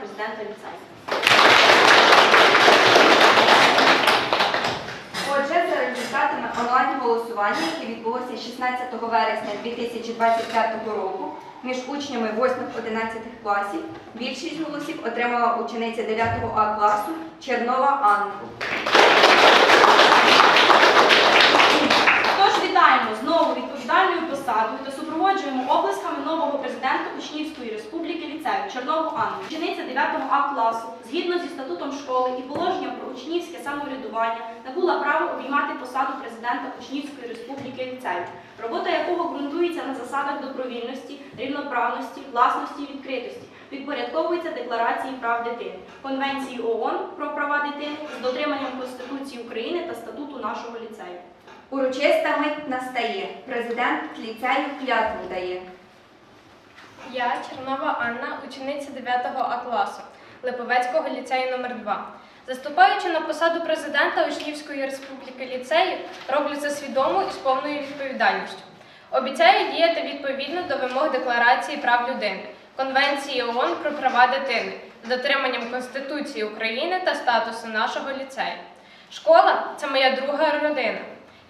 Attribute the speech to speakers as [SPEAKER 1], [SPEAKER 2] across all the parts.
[SPEAKER 1] президента ліцею.
[SPEAKER 2] Отже, за результатами онлайн-голосування, яке відбулося 16 вересня 2025 року між учнями 8-11 класів, більшість голосів отримала учениця 9 А класу Чернова Анна.
[SPEAKER 1] Тож вітаємо знову відповідальною посадою та супроводжуємо облисками нового президента Учнівської республіки ліцею Чернову Анну. Учениця 9 А класу, згідно зі статутом школи і положенням про учнівське самоврядування, набула право обіймати посаду президента Учнівської республіки ліцею, робота якого ґрунтується на засадах добровільності, рівноправності, власності і відкритості. Підпорядковується Декларації прав дитини, Конвенції ООН про права дитини з дотриманням Конституції України та статуту нашого ліцею.
[SPEAKER 2] Урочиста мить настає. Президент ліцею клятву дає.
[SPEAKER 3] Я, Чернова Анна, учениця 9 А класу Липовецького ліцею номер 2 Заступаючи на посаду президента Учнівської республіки ліцею, роблю це свідомо і з повною відповідальністю. Обіцяю діяти відповідно до вимог Декларації прав людини, Конвенції ООН про права дитини з дотриманням Конституції України та статусу нашого ліцею. Школа це моя друга родина.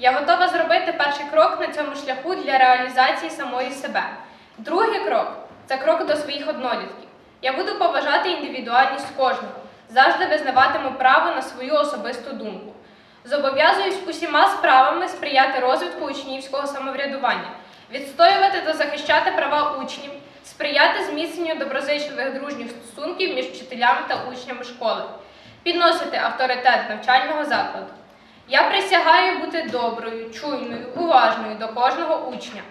[SPEAKER 3] Я готова зробити перший крок на цьому шляху для реалізації самої себе. Другий крок це крок до своїх однолітків. Я буду поважати індивідуальність кожного, завжди визнаватиму право на свою особисту думку. Зобов'язуюсь усіма справами сприяти розвитку учнівського самоврядування, відстоювати та захищати права учнів, сприяти зміцненню доброзичливих дружніх стосунків між вчителями та учнями школи, підносити авторитет навчального закладу. Я присягаю бути доброю, чуйною, уважною до кожного учня,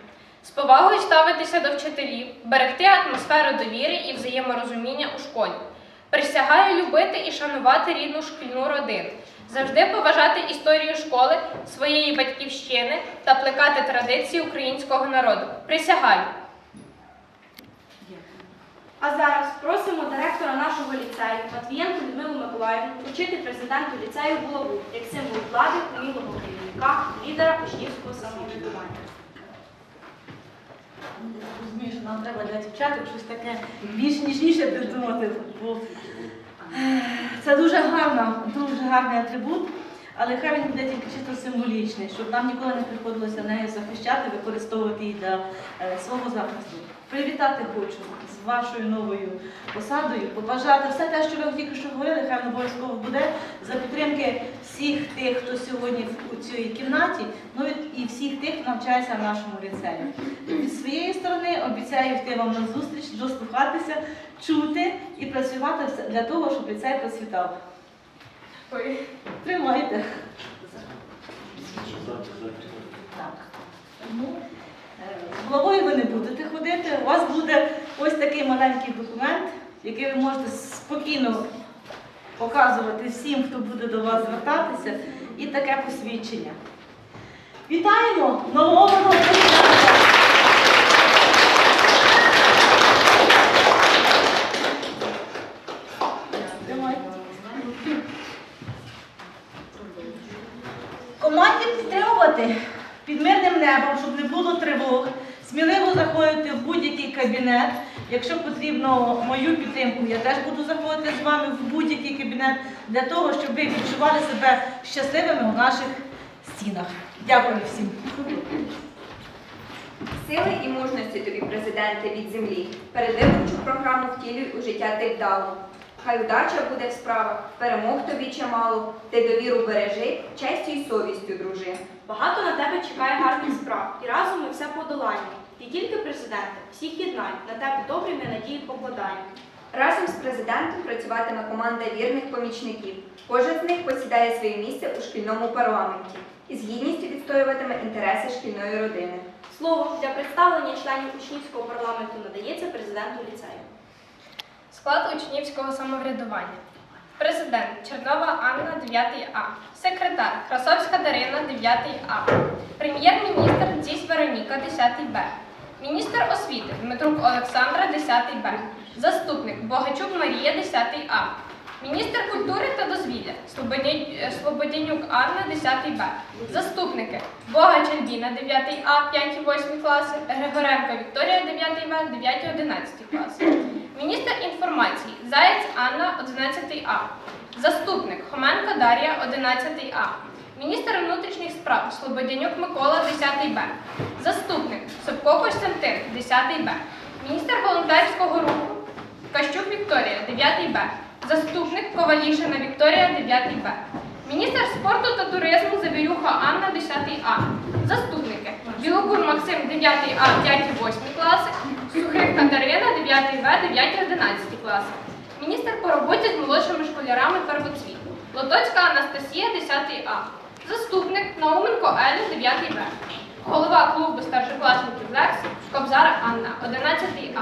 [SPEAKER 3] з повагою ставитися до вчителів, берегти атмосферу довіри і взаєморозуміння у школі. Присягаю любити і шанувати рідну шкільну родину, завжди поважати історію школи, своєї батьківщини та плекати традиції українського народу. Присягаю.
[SPEAKER 1] А зараз просимо директора нашого ліцею Матвієнку Людмилу Миколаївну вручити президенту ліцею булаву як символ влади, умілого керівника, лідера учнівського самоврядування.
[SPEAKER 4] Розумію, що нам треба для дівчаток щось таке більш ніжніше придумати. Е, це дуже гарна, дуже гарний атрибут, але хай він буде тільки чисто символічний, щоб нам ніколи не приходилося нею захищати, використовувати її для е, свого захисту. Привітати хочу з вашою новою посадою, побажати все те, що ви тільки що говорили, хай обов'язково буде за підтримки всіх тих, хто сьогодні у цій кімнаті, ну і всіх тих, хто навчається в нашому ліцеї. Від своєї сторони обіцяю йти вам на зустріч, дослухатися, чути і працювати для того, щоб ліцей процвітав. Тримайте. Так. Ну, З головою ви не будете ходити. У вас буде ось такий маленький документ, який ви можете спокійно показувати всім, хто буде до вас звертатися, і таке посвідчення. Вітаємо нового президента! Тримайте. Команді підтримувати під мирним небом, щоб не було тривог. Сміливо заходити в будь-який кабінет. Якщо потрібно мою підтримку, я теж буду заходити з вами в будь-який кабінет для того, щоб ви відчували себе щасливими у наших стінах. Дякую всім.
[SPEAKER 2] Сили і мужності тобі, президенте, від землі. Передвиборчу програму втілюй у життя ти вдало. Хай удача буде в справах, перемог тобі чимало, ти довіру бережи, честю й совістю дружи.
[SPEAKER 1] Багато на тебе чекає гарних справ, і разом ми все подолаємо. Ти тільки президенте, всіх єднай, на тебе добрі ми надії покладаємо.
[SPEAKER 2] Разом з президентом працюватиме команда вірних помічників. Кожен з них посідає своє місце у шкільному парламенті і з гідністю відстоюватиме інтереси шкільної родини.
[SPEAKER 1] Слово для представлення членів учнівського парламенту надається президенту ліцею.
[SPEAKER 3] Склад учнівського самоврядування. Президент Чернова Анна 9 А. Секретар Красовська Дарина 9 А. Прем'єр-міністр Дзісь Вероніка 10 Б. Міністр освіти Дмитрук Олександра 10 Б. Заступник Богачук Марія 10 А. Міністр культури та дозвілля Слободя- Слободянюк Анна, 10 Б. Заступники Богач Альбіна, 9 А, 5-8 класи, Григоренко Вікторія, 9 Б, 9-11 класи. Міністр інформації Заєць Анна, 11 А. Заступник Хоменко Дар'я, 11 А. Міністр внутрішніх справ Слободянюк Микола, 10 Б. Заступник Собко Костянтин, 10 Б. Міністр волонтерського руху Кащук Вікторія, 9 Б. Заступник Ковалішина Вікторія, 9 Б. Міністр спорту та туризму Завірюха Анна, 10 А. Заступники Білокур Максим, 9 А, 5-8 класи. Сухих Катерина, 9 В, 9, 11 класи. Міністр по роботі з молодшими школярами первоцвіт. Лотоцька Анастасія, 10 А. Заступник Науменко Еля, 9 Б. Голова клубу старшокласників ЗЕКС Кобзара Анна, 11 А.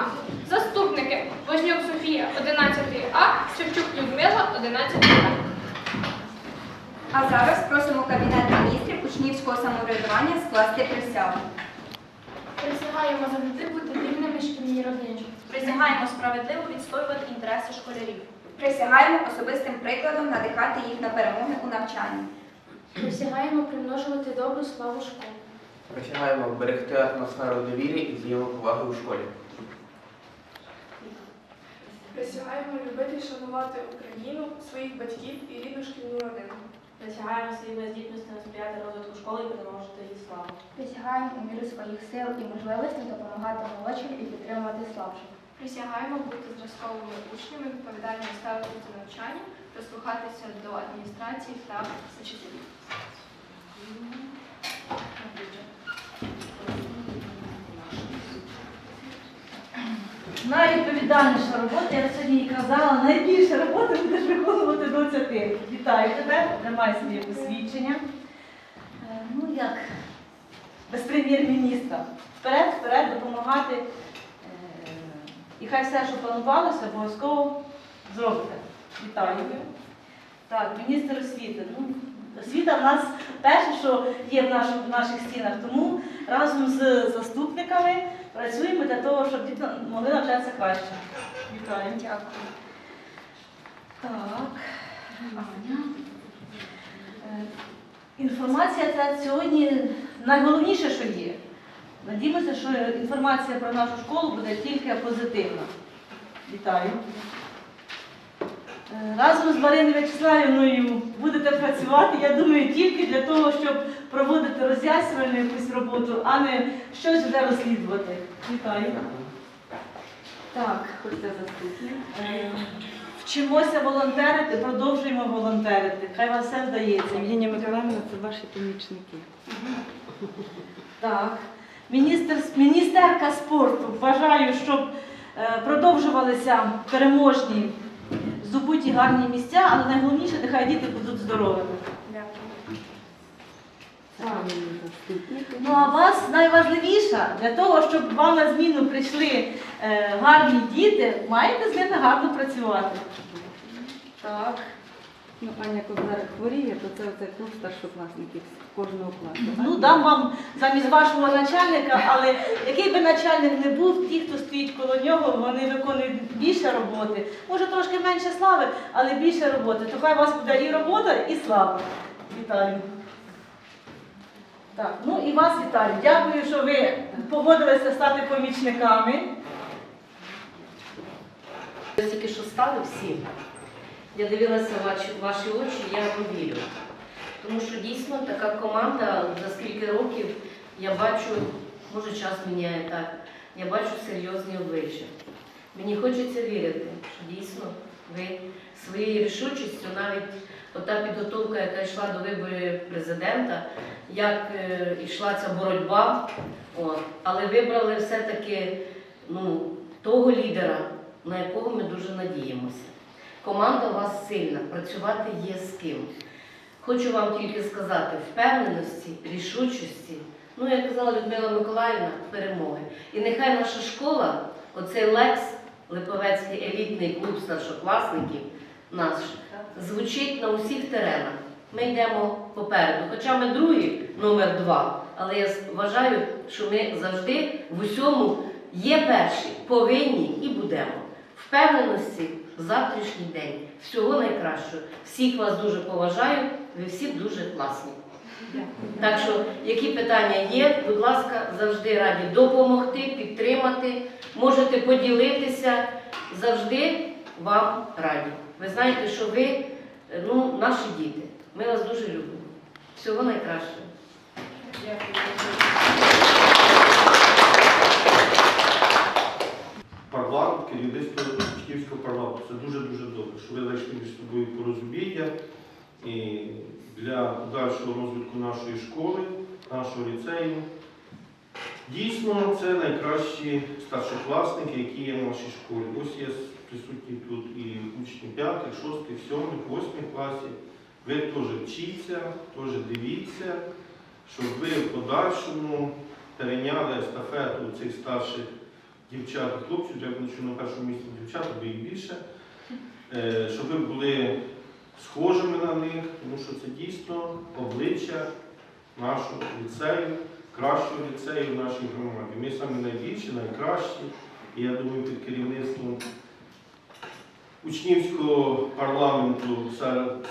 [SPEAKER 3] Заступники Вознюк Софія, 11 А, Шевчук Людмила, 11 Б.
[SPEAKER 2] А зараз просимо Кабінет міністрів учнівського самоврядування скласти присягу.
[SPEAKER 5] Присягаємо завжди бути вільними шкільній родині.
[SPEAKER 1] Присягаємо справедливо відстоювати інтереси школярів.
[SPEAKER 2] Присягаємо особистим прикладом надихати їх на перемоги у навчанні.
[SPEAKER 5] Присягаємо примножувати добру славу школи.
[SPEAKER 6] Присягаємо берегти атмосферу довіри і взаємоповаги у школі.
[SPEAKER 7] Присягаємо любити і шанувати Україну, своїх батьків і рідну шкільну родину.
[SPEAKER 4] Присягаємо своїми здібностями сприяти розвитку школи і переможити її славу.
[SPEAKER 5] Присягаємо у міру своїх сил і можливостей допомагати молодшим і підтримувати слабших.
[SPEAKER 7] Присягаємо бути зразковими учнями, відповідально ставитися до навчання, прислухатися до адміністрації та вчителів.
[SPEAKER 4] Найвідповідальніша робота, я сьогодні їй казала, найбільша робота будеш виконувати до ти. Вітаю тебе, тримай своє посвідчення. Е, Ну як, без прем'єр-міністра. Вперед, вперед, допомагати. Е, І хай все, що планувалося, обов'язково зробите. Вітаю. Так, міністр освіти. Ну, освіта в нас перше, що є в наших, в наших стінах, тому разом з заступниками працюємо для того, щоб діти могли навчатися краще. Вітаю.
[SPEAKER 2] Дякую.
[SPEAKER 4] Так, Аня. Е, Інформація це сьогодні найголовніше, що є. Надіємося, що інформація про нашу школу буде тільки позитивна. Вітаю. Разом з Мариною Вячеславівною будете працювати, я думаю, тільки для того, щоб проводити роз'яснювальну якусь роботу, а не щось вже розслідувати. Вітаю. Так,
[SPEAKER 2] Хочете заступник?
[SPEAKER 4] Е, Вчимося волонтерити, продовжуємо волонтерити. Хай вам все вдається.
[SPEAKER 8] Євгенія Миколаївна, це ваші помічники.
[SPEAKER 4] Так. Міністр, міністерка спорту. Бажаю, щоб е, продовжувалися переможні здобуті гарні місця, але найголовніше, нехай діти будуть здоровими. Ну а вас найважливіше, для того, щоб вам на зміну прийшли е, гарні діти, маєте з ними гарно працювати. Так.
[SPEAKER 8] Ну, Аня Кобзар хворіє, то це оце клуб старшокласників кожного класу.
[SPEAKER 4] Ну, дам вам замість вашого начальника, але який би начальник не був, ті, хто стоїть коло нього, вони виконують більше роботи. Може трошки менше слави, але більше роботи. То хай у вас буде і робота, і слава. Вітаю. Так, ну і вас вітаю. Дякую, що ви погодилися стати помічниками.
[SPEAKER 9] Тільки що стали всі. Я дивилася ваші, ваші очі, я вам вірю. Тому що дійсно така команда за скільки років я бачу, може час міняє так, я бачу серйозні обличчя. Мені хочеться вірити, що дійсно ви своєю рішучістю, навіть ота підготовка, яка йшла до виборів президента, як е, йшла ця боротьба, от, але вибрали все-таки ну, того лідера, на якого ми дуже надіємося. Команда у вас сильна, працювати є з ким. Хочу вам тільки сказати, впевненості, рішучості, ну, як казала Людмила Миколаївна, перемоги. І нехай наша школа, оцей Лекс, Липовецький елітний клуб старшокласників наш, звучить на усіх теренах. Ми йдемо попереду. Хоча ми другі, номер два, але я вважаю, що ми завжди в усьому є перші, повинні і будемо. Впевненості завтрашній день. Всього найкращого. Всіх вас дуже поважаю, ви всі дуже класні. Так що, які питання є, будь ласка, завжди раді допомогти, підтримати, можете поділитися, завжди вам раді. Ви знаєте, що ви ну, наші діти. Ми вас дуже любимо. Всього найкращого.
[SPEAKER 10] парламент, керівництво Чківського парламенту. Це дуже-дуже добре, що ви знайшли між собою порозуміння і для подальшого розвитку нашої школи, нашого ліцею. Дійсно, це найкращі старшокласники, які є в нашій школі. Ось є присутні тут і учні 5, 6, 7, 8 класів. Ви теж вчіться, теж дивіться, щоб ви в подальшому перейняли естафету цих старших дівчат і хлопців, я бачу на першому місці дівчат, бо їх більше, Е, щоб ви були схожими на них, тому що це дійсно обличчя нашого ліцею, кращого ліцею в нашій громаді. Ми самі найбільші, найкращі, і я думаю, під керівництвом учнівського парламенту,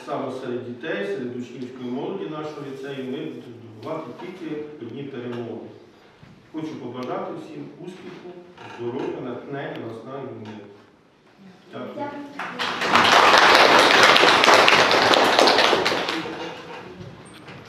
[SPEAKER 10] саме серед дітей, серед учнівської молоді нашого ліцею, ми будемо здобувати тільки одні перемоги. Хочу побажати всім успіху, здоров'я, натхнення. Дякую.
[SPEAKER 5] Дякую.